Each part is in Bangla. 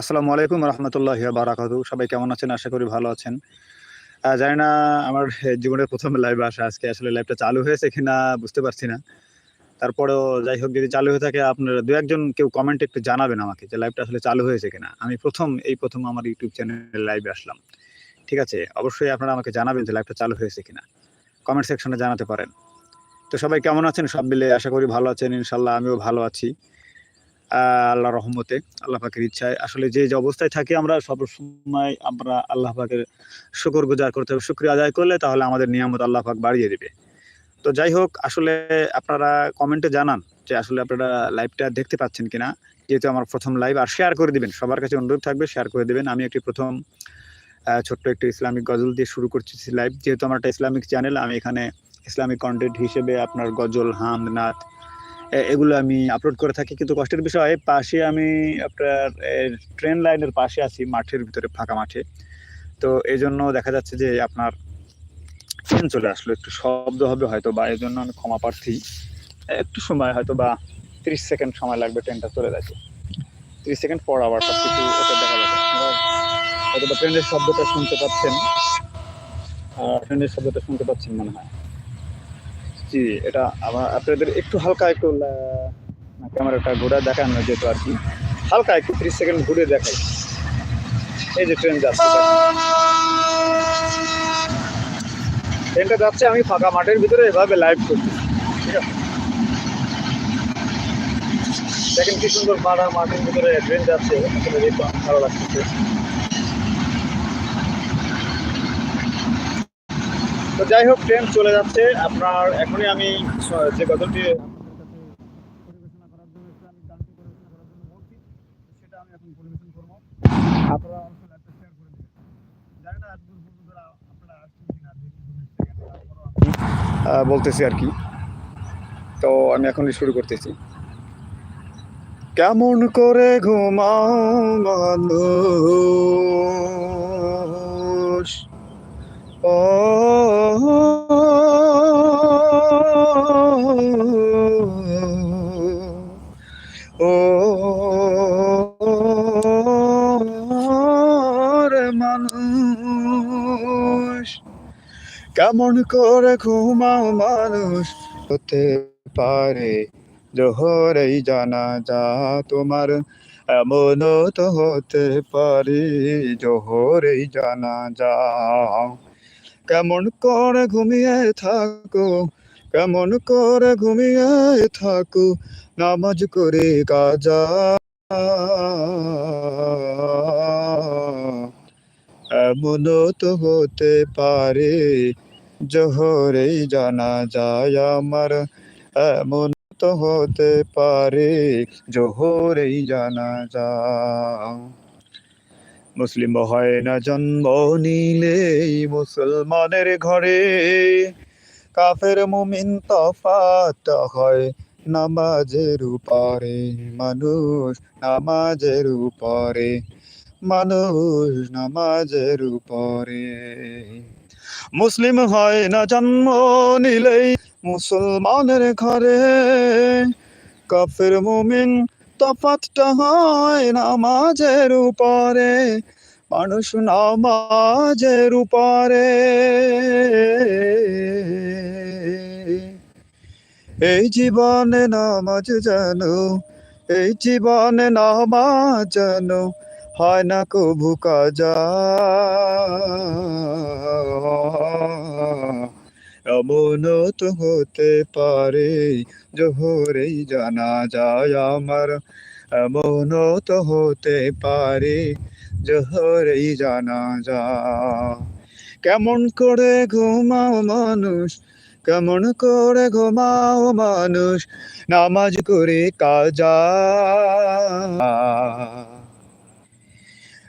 আসসালামু আলাইকুম রহমতুল্লাহ বারাকাতু সবাই কেমন আছেন? আশা করি ভালো আছেন। জানি না আমার জীবনের প্রথম লাইভ আসা আজকে আসলে লাইভটা চালু হয়েছে কিনা বুঝতে পারছি না। তারপরেও যাই হোক, যদি চালু হয়ে থাকে, আপনারা দু একজন কেউ কমেন্ট একটু জানাবেন আমাকে যে লাইভটা আসলে চালু হয়েছে কিনা। আমি প্রথম, এই প্রথম আমার ইউটিউব চ্যানেলে লাইভে আসলাম। ঠিক আছে? অবশ্যই আপনারা আমাকে জানাবেন যে লাইভটা চালু হয়েছে কিনা। কমেন্ট সেকশনে জানাতে পারেন। তো সবাই কেমন আছেন? সব মিলে আশা করি ভালো আছেন ইনশাল্লাহ আমিও ভালো আছি। আল্লাহ রহমতে, আল্লাহ পাকের ইচ্ছায়। আসলে যে যে অবস্থায় থাকি আমরা, সব সময় আমরা আল্লাহ পাকের শুকর গুজার করতে হবে। শুক্রিয়া আদায় করলে তাহলে আমাদের নিয়ামত আল্লাহ পাক বাড়িয়ে দেবে। তো যাই হোক, আসলে আপনারা কমেন্টে জানান যে, আসলে আপনারা লাইভটা দেখতে পাচ্ছেন কিনা। যেহেতু আমার প্রথম লাইভ, আর শেয়ার করে দিবেন। সবার কাছে অনুরোধ থাকবে, শেয়ার করে দিবেন। আমি একটি প্রথম ছোট্ট একটি ইসলামিক গজল দিয়ে শুরু করছি লাইভ। যেহেতু আমার একটা ইসলামিক চ্যানেল, আমি এখানে ইসলামিক কন্টেন্ট হিসেবে আপনার গজল হামদ নাথ এগুলো আমি আপলোড করে থাকি। কিন্তু কষ্টের বিষয়, পাশে আমি আপনার ট্রেন লাইনের পাশে আছি, মাঠের ভিতরে, ফাঁকা মাঠে। তো এই জন্য দেখা যাচ্ছে যে আপনার ট্রেন চলে আসলো। একটু শব্দ হবে হয়তো বা এই জন্য আমি ক্ষমা প্রার্থী। একটু সময় হয়তো বা, তিরিশ সেকেন্ড সময় লাগবে ট্রেনটা চলে যাচ্ছে তিরিশ সেকেন্ড পর আবার সব কিছু হয়তো বা ট্রেনের শব্দটা শুনতে পাচ্ছেন। ট্রেনের শব্দটা শুনতে পাচ্ছেন মনে হয়। জি, এটা আমার আপনাদের একটু হালকা একটু ক্যামেরাটা ঘুরে দেখানো যেত আর কি। হালকা একটু ত্রিশ সেকেন্ড ঘুরে দেখাই। এই যে ট্রেন যাচ্ছে। ট্রেনটা যাচ্ছে, আমি ফাঁকা মাঠের ভিতরে এভাবে লাইভ করছি। ঠিক আছে? দেখেন কি সুন্দর মাঠা মাঠের ভিতরে ট্রেন যাচ্ছে। ভালো লাগতেছে তো যাই হোক ট্রেন চলে যাচ্ছে। আপনার এখনই আমি যে গজলটি বলতেছি আর কি। তো আমি এখনই শুরু করতেছি। কেমন করে ঘুমাও মানুষ মানুষ কেমন করে ঘুমাও মানুষ হতে পারে জোহরেই জানা যা তোমার এমন তো হতে পারে জোহরেই জানা যা কেমন করে ঘুমিয়ে থাকো, কেমন করে ঘুমিয়ে থাকো, নামাজ করে কাজা এমন তো হতে পারে জোহরেই জানা যায় আমার। এমন তো হতে পারে, জোহরেই জানা যা মুসলিম হয় না জন্ম নিলেই মুসলমানের ঘরে। কাফের মুমিন তফাত হয় নামাজের উপরে। মানুষ নামাজের উপরে। মানুষ নামাজের উপরে। মুসলিম হয় না জন্ম নিলেই মুসলমানের ঘরে। কাফের মুমিন তফাতটা হয় নামাজের উপরে, মানুষ নামাজের উপরে। এই জীবনে নামাজ জানো এই জীবনে নামাজ জানো হয় না কবু কাজা। এমন তো হতে পারে, জোহরেই জানা যায় আমার। এমন তো হতে পারে, জোহরেই জানা যা কেমন করে ঘুমাও মানুষ, কেমন করে ঘুমাও মানুষ, নামাজ করে কাজা।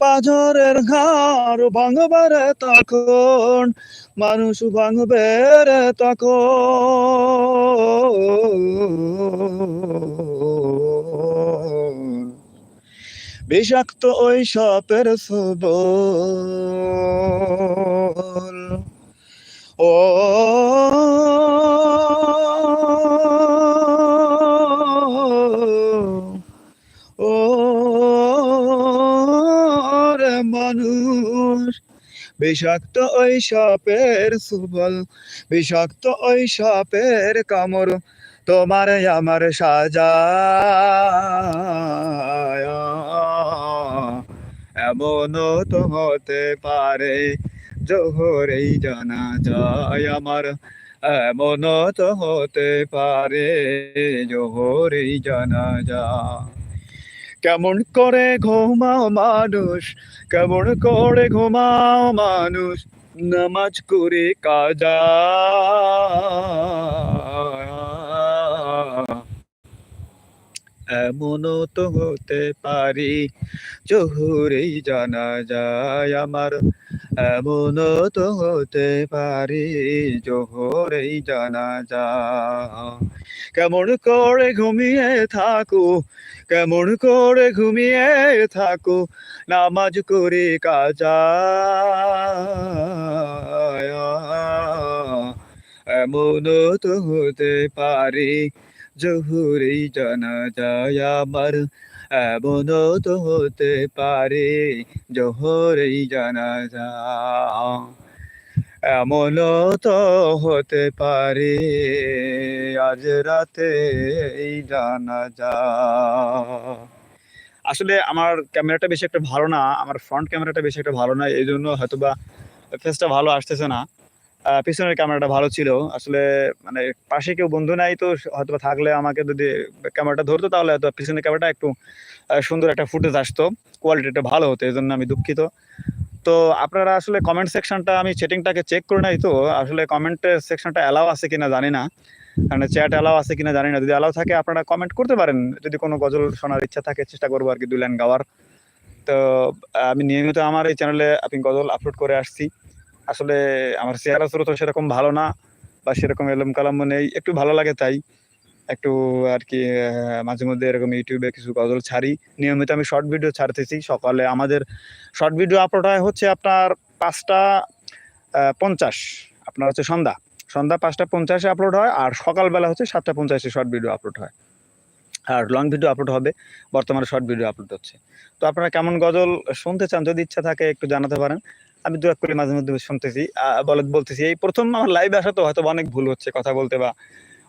পাজরের ঘর ভাঙবে তখন মানুষ ভাঙবে রে তখন। বিষাক্ত ওই সাপের সবল। ও ও মানুষ। বিষাক্ত ওই সাপের সুবল, বিষাক্ত ওই সাপের কামড় তোমার আমার সাজা এমনও তো হতে পারে, জোহরেই জানা যায় আমার। এমনও তো হতে পারে, জোহরেই জানা যায়। কেমন করে ঘুমাও মানুষ? কেমন করে ঘুমাও মানুষ? নামাজ করে কাজা। এমনও তো হতে পারি, জোহরেই জানা যায় আমার এমনও তো হতে পারি, জোহরেই জানা যায় কেমন করে ঘুমিয়ে থাকো, কেমন করে ঘুমিয়ে থাকো, নামাজ করে কাজা। এমনও তো হতে পারে জহুরেই জানা যায় আমার, এমনও তো হতে পারে, জহরেই জানা যায়। এমনও তো হতে পারে, আজ রাতে এই জানা যা আসলে আমার ক্যামেরাটা বেশি একটা ভালো না, আমার ফ্রন্ট ক্যামেরাটা বেশি একটা ভালো না, এই জন্য হয়তোবা ফেসটা ভালো আসতেছে না। পিছনের ক্যামেরাটা ভালো ছিল। আসলে মানে পাশে কেউ বন্ধু নাই তো হয়তো থাকলে আমাকে যদি ক্যামেরাটা ধরতো তাহলে হয়তো পিছনের ক্যামেরাটা একটু সুন্দর একটা ফুটেজ আসতো। কোয়ালিটিটা ভালো হতো এই জন্য আমি দুঃখিত। তো আপনারা আসলে কমেন্ট সেকশনটা আমি সেটিংটাকে চেক করে নাই তো, আসলে কমেন্টের সেকশনটা অ্যালাউ আছে কিনা জানি না। কারণ চ্যাট অ্যালাউ আছে কিনা জানি না। যদি অ্যালাউ থাকে, আপনারা কমেন্ট করতে পারেন। যদি কোনো গজল শোনার ইচ্ছা থাকে, চেষ্টা করব আর কি দুই লাইন গাওয়ার। তো আমি নিয়মিত আমার এই চ্যানেলে আপনি গজল আপলোড করে আসছি। আসলে আমার চেহারা স্রোত সেরকম ভালো না বা সেরকম এলম কালাম নেই। একটু ভালো লাগে তাই। একটু আর কি মাঝে মধ্যে এরকম ইউটিউবে কিছু গজল ছাড়ি। নিয়মিত আমি শর্ট ভিডিও ছাড়তেছি। সকালে আমাদের শর্ট ভিডিও আপলোড হয় হচ্ছে আপনার পাঁচটা পঞ্চাশ। আপনার হচ্ছে সন্ধ্যা। সন্ধ্যা পাঁচটা পঞ্চাশে আপলোড হয় আর সকালবেলা হচ্ছে সাতটা পঞ্চাশে শর্ট ভিডিও আপলোড হয়। আর লং ভিডিও আপলোড হবে। বর্তমানে শর্ট ভিডিও আপলোড হচ্ছে। তো আপনারা কেমন গজল শুনতে চান, যদি ইচ্ছা থাকে একটু জানাতে পারেন। আমি দু এক করে মাঝে মধ্যে শুনতেছি বলতেছি, এই প্রথম আমার লাইভে আসা তো হয়তো অনেক ভুল হচ্ছে কথা বলতে বা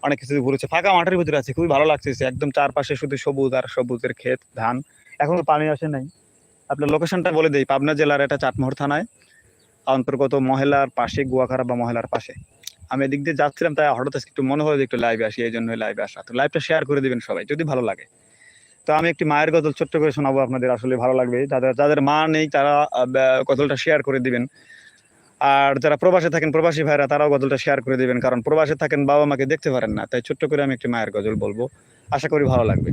অনেক কিছু ভুল হচ্ছে। ফাঁকা মাঠের ভিতরে আছে, খুবই ভালো লাগতেছে। একদম চারপাশে শুধু সবুজ আর সবুজের ক্ষেত, ধান। এখনও পানি আসে নাই। আপনার লোকেশনটা বলে দেই, পাবনা জেলার এটা চাটমোহর থানায়, অন্তর্গত মহিলার পাশে গুয়াখাড়া বা মহিলার পাশে। আমি এদিক দিয়ে যাচ্ছিলাম, তাই হঠাৎ একটু মনে হয় একটু লাইভে আসি, এই জন্য লাইভে আসা। তো লাইভটা শেয়ার করে দিবেন সবাই, যদি ভালো লাগে। তো আমি একটি মায়ের গজল ছোট্ট করে শোনাবো, আপনাদের আসলে ভালো লাগবে। যাদের যাদের মা নেই, তারা গজলটা শেয়ার করে দিবেন। আর যারা প্রবাসে থাকেন, প্রবাসী ভাইরা, তারাও গজলটা শেয়ার করে দিবেন, কারণ প্রবাসে থাকেন, বাবা মাকে দেখতে পারেন না। তাই ছোট্ট করে আমি একটি মায়ের গজল বলব। আশা করি ভালো লাগবে।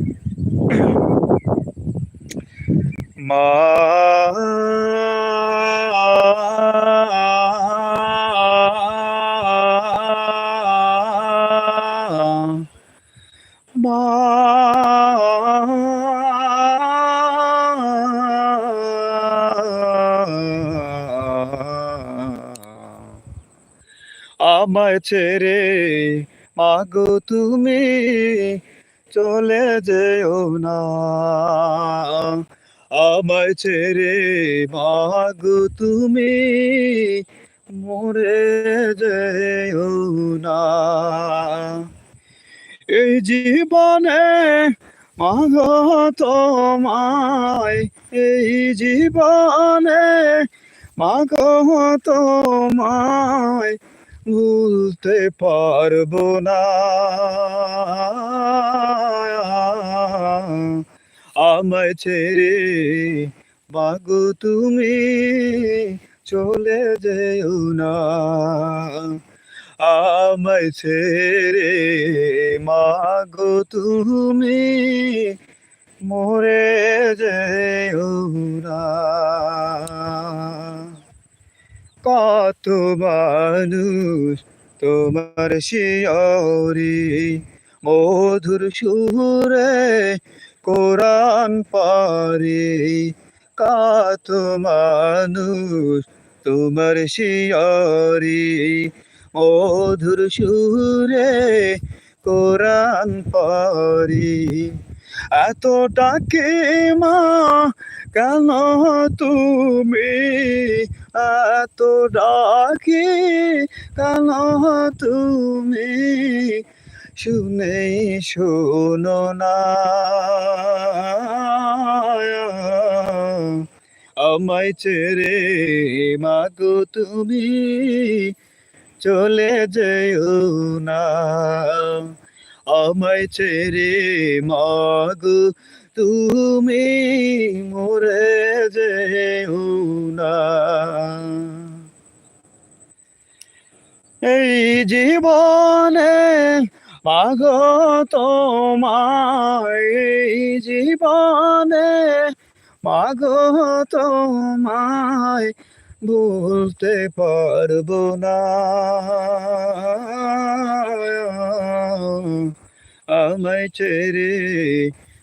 মা আমায় ছেড়ে মাগো, তুমি চলে যেও না। আমায় ছেড়ে মাগো, তুমি মরে যেও না। এই জীবনে মাগো তোমায়, এই জীবনে মাগো তোমায় ভুলতে পারব না। আমায় ছেড়ে মাগো তুমি চলে যেও না। আমায় ছেড়ে মাগো তুমি মরে যেও না। কত মানুষ তোমার শিয়রি, মধুর সুরে কোরআন পারে। কত মানুষ তোমার শিয়রি, মধুর সুরে কোরআন পারি। এত ডাকে মা, কেন তুমি এত ডাকে কেন তুমি? শুনে শোনো না। আমায় ছেড়ে মাগো তুমি। চলে যেও না। আমায় ছেড়ে মাগো তুমি। মরে যেও না। এই জীবনে মাগো তোমায়, এই জীবনে মাগো তোমায় বলতে পারব না। আমায় ছেড়ে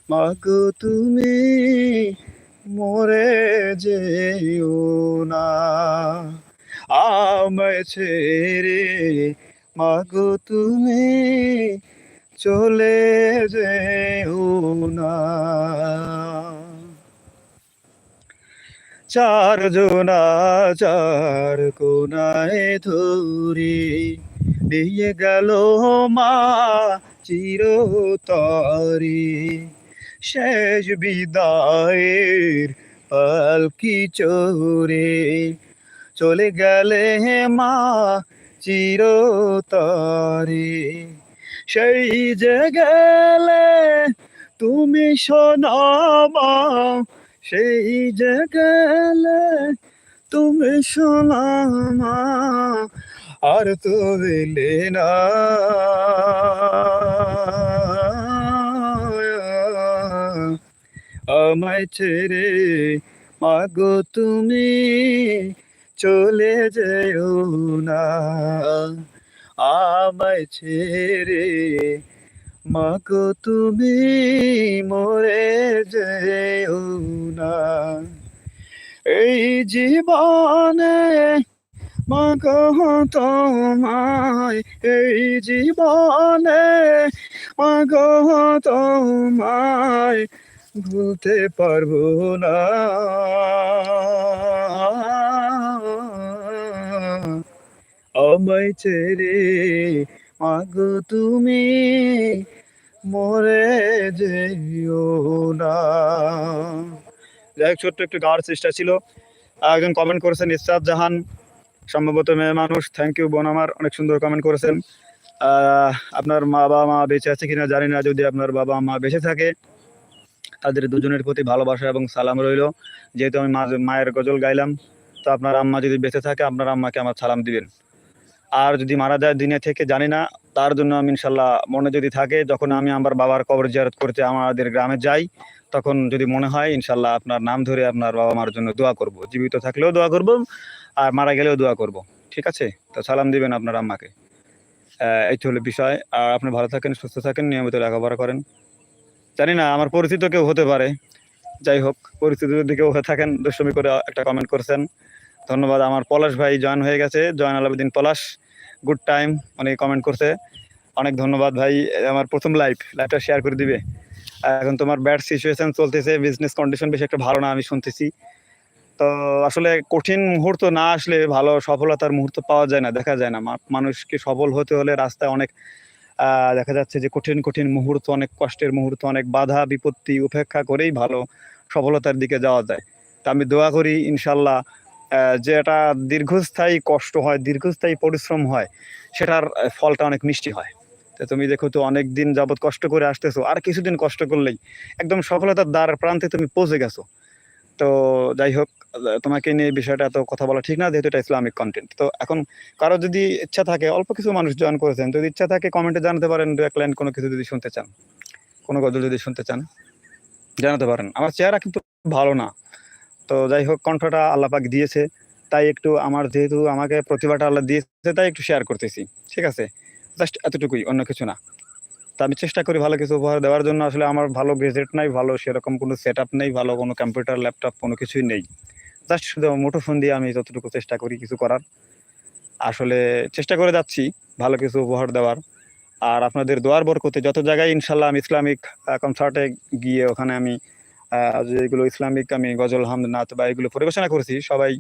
মাগো তুমি, মরে যেও না। আমায় ছেড়ে, মাগো তুমি চলে যেও না। চার জোনা চার কোনায় ধরে দিয়ে গেল মা চিরতরে। শেষ বিদায়ের পালকি চোরে চলে গেলে হে মা চিরতরে। সেই যে গেলে তুমি শোনামা সেই যে গেলে তুমি শোনামা আর তো এলে না। আমায় ছেড়ে মাগো তুমি চলে যেও না। আমায় ছেড়ে মাগো তুমি মরে যেও না। এই জীবনে মাগো তোমায় এই জীবনে মাগো তোমায় ভুলতে পারব না। আমায় ছেড়ে মাগো তুমি, মরে যেও না। যাই ছোট্ট একটু গাওয়ার চেষ্টা ছিল। একজন কমেন্ট করেছেন ইসরাত জাহান, সম্ভবত মেয়ে মানুষ। থ্যাংক ইউ বোন আমার, অনেক সুন্দর কমেন্ট করেছেন। আপনার মা বাবা মা বেঁচে আছে কিনা জানি না, যদি আপনার বাবা মা বেঁচে থাকে। তাদের দুজনের প্রতি ভালোবাসা এবং সালাম রইল। যেহেতু আমি মায়ের গজল গাইলাম, তো আপনার আম্মা যদি বেঁচে থাকে, আপনার আম্মাকে আমার সালাম দিবেন। আর যদি মারা যায় দিনে থেকে, জানি না, তার জন্য আমি ইনশাল্লাহ মনে যদি থাকে, যখন আমি আমার বাবার কবর জিয়ারত করতে আমাদের গ্রামে যাই, তখন যদি মনে হয়, ইনশাল্লাহ আপনার নাম ধরে আপনার বাবা মার জন্য দোয়া করব। জীবিত থাকলেও দোয়া করব, আর মারা গেলেও দোয়া করব। ঠিক আছে? তো সালাম দিবেন আপনার আম্মাকে। এই হলো বিষয়। আর আপনি ভালো থাকেন, সুস্থ থাকেন, নিয়মিত লেখাপড়া করেন। জানি না, আমার পরিচিত কেউ হতে পারে। যাই হোক, পরিচিত যদি কেউ হয়ে থাকেন, দুষ্টমি করে একটা কমেন্ট করছেন। ধন্যবাদ, আমার পলাশ ভাই জয়েন হয়ে গেছে join Alauddin Palash. Good time উনি কমেন্ট করছে। অনেক ধন্যবাদ ভাই, আমার প্রথম লাইভ লাইভটা শেয়ার করে দিবে। এখন তোমার ব্যাড সিচুয়েশন চলতেছে বিজনেস কন্ডিশন বেশি একটা ভালো না, আমি শুনতেছি। তো আসলে কঠিন মুহূর্ত না আসলে ভালো সফলতার মুহূর্ত পাওয়া যায় না, দেখা যায় না। মানুষকে সফল হতে হলে রাস্তায় অনেক দেখা যাচ্ছে যে কঠিন কঠিন মুহূর্ত অনেক কষ্টের মুহূর্ত অনেক বাধা বিপত্তি উপেক্ষা করেই ভালো সফলতার দিকে যাওয়া যায়। তা আমি দোয়া করি ইনশাল্লাহ আহ, যে এটা দীর্ঘস্থায়ী কষ্ট হয় দীর্ঘস্থায়ী পরিশ্রম হয় সেটার ফলটা অনেক মিষ্টি হয়। তো তুমি দেখো তো অনেক দিন যাবত কষ্ট করে আসতেছো আর কিছুদিন কষ্ট করলেই একদম সফলতার দ্বার প্রান্তে তুমি পৌঁছে গেছো। তো যাই হোক তোমাকে নিয়ে বিষয়টা এত কথা বলা ঠিক না, যেহেতু এটা ইসলামিক কন্টেন্ট তো এখন কারও যদি ইচ্ছা থাকে, অল্প কিছু মানুষ জয়েন করেছেন, যদি ইচ্ছা থাকে কমেন্টে জানাতে পারেন দু এক লাইন কোনো কিছু যদি শুনতে চান। কোনো গজল যদি শুনতে চান, জানাতে পারেন। আমার চেহারা কিন্তু ভালো না। তো যাই হোক, কণ্ঠটা আল্লাহ পাক দিয়েছে। তাই একটু আমার যেহেতু আমাকে প্রতিভাটা আল্লাহ দিয়েছে, তাই একটু শেয়ার করতেছি। ঠিক আছে? জাস্ট এতটুকুই, অন্য কিছু না। তা আমি চেষ্টা করি ভালো কিছু উপহার দেওয়ার জন্য। আসলে আমার ভালো গেজেট নাই, ভালো সেরকম কোনো সেট আপ নেই, ভালো কোনো কম্পিউটার ল্যাপটপ কোনো কিছুই নেই। জাস্ট শুধু মুঠো ফোন দিয়ে আমি যতটুকু চেষ্টা করি কিছু করার। আসলে চেষ্টা করে যাচ্ছি ভালো কিছু উপহার দেওয়ার। আর আপনাদের দোয়ার বরকতে যত জায়গায় ইনশাল্লাহ আমি ইসলামিক কনসার্টে গিয়ে ওখানে আমি যেগুলো ইসলামিক আমি গজল হামদ নাচ বা এগুলো পরিবেশনা করেছি, সবাই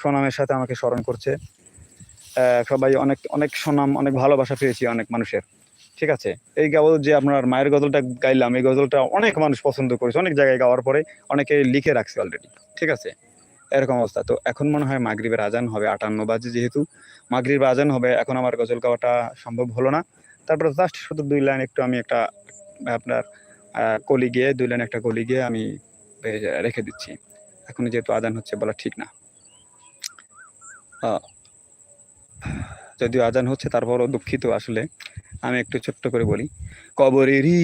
সুনামের সাথে আমাকে স্মরণ করছে। সবাই অনেক অনেক সুনাম, অনেক ভালোবাসা পেয়েছি অনেক মানুষের। ঠিক আছে? এই গজল যে আপনার মায়ের গজলটা গাইলাম, এই গজলটা অনেক মানুষ পছন্দ করেছে, অনেক জায়গায় গাওয়ার পরে অনেকে লিখে রাখছে অলরেডি ঠিক আছে? এরকম অবস্থা। তো এখন মনে হয় মাগরিবের আজান হবে আটান্ন বাজে যেহেতু। মাগরিবের আজান হবে, এখন আমার গজল গাওয়াটা সম্ভব হলো না। তারপর জাস্ট শুধু দুই লাইন একটু আমি একটা, আপনার কলি গিয়ে, দুই লাইন একটা কলি গিয়ে আমি রেখে দিচ্ছি। এখন যেহেতু আজান হচ্ছে বলা ঠিক না। যদিও আজান হচ্ছে, তারপরও দুঃখিত আসলে। আমি একটু ছোট্ট করে বলি। কবরেরই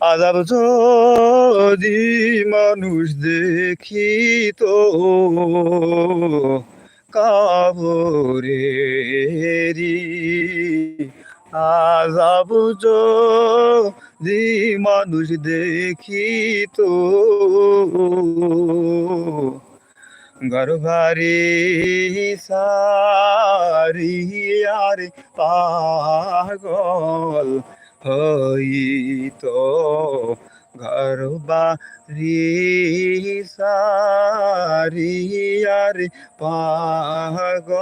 আজাব যদি মানুষ দেখিত, কবরেরই আজাব যদি মানুষ দেখিত গর্ভারি সারি আর পাগল হইত। গর্বারি সারি আর পাগল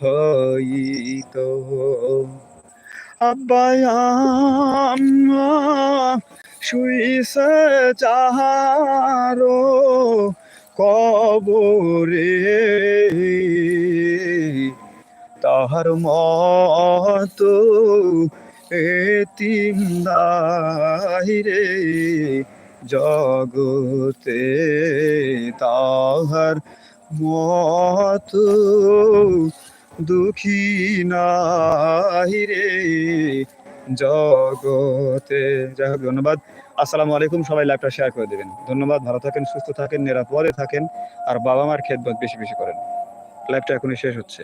হইত। আব্বায়াম্মা শুইছে চাহারো কবরে। তাহার মত এতিম রে জগতে। তাহার মত দুঃখী রে জগতে। যাই ধন্যবাদ। আসসালামু আলাইকুম, সবাই লাইভটা শেয়ার করে দেবেন। ধন্যবাদ, ভালো থাকেন, সুস্থ থাকেন, নিরাপদে থাকেন, আর বাবা মার খেদমত বেশি বেশি করেন। লাইভটা এখনই শেষ হচ্ছে।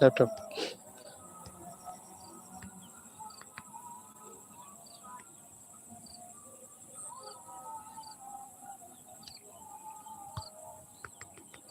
ল্যাপটপ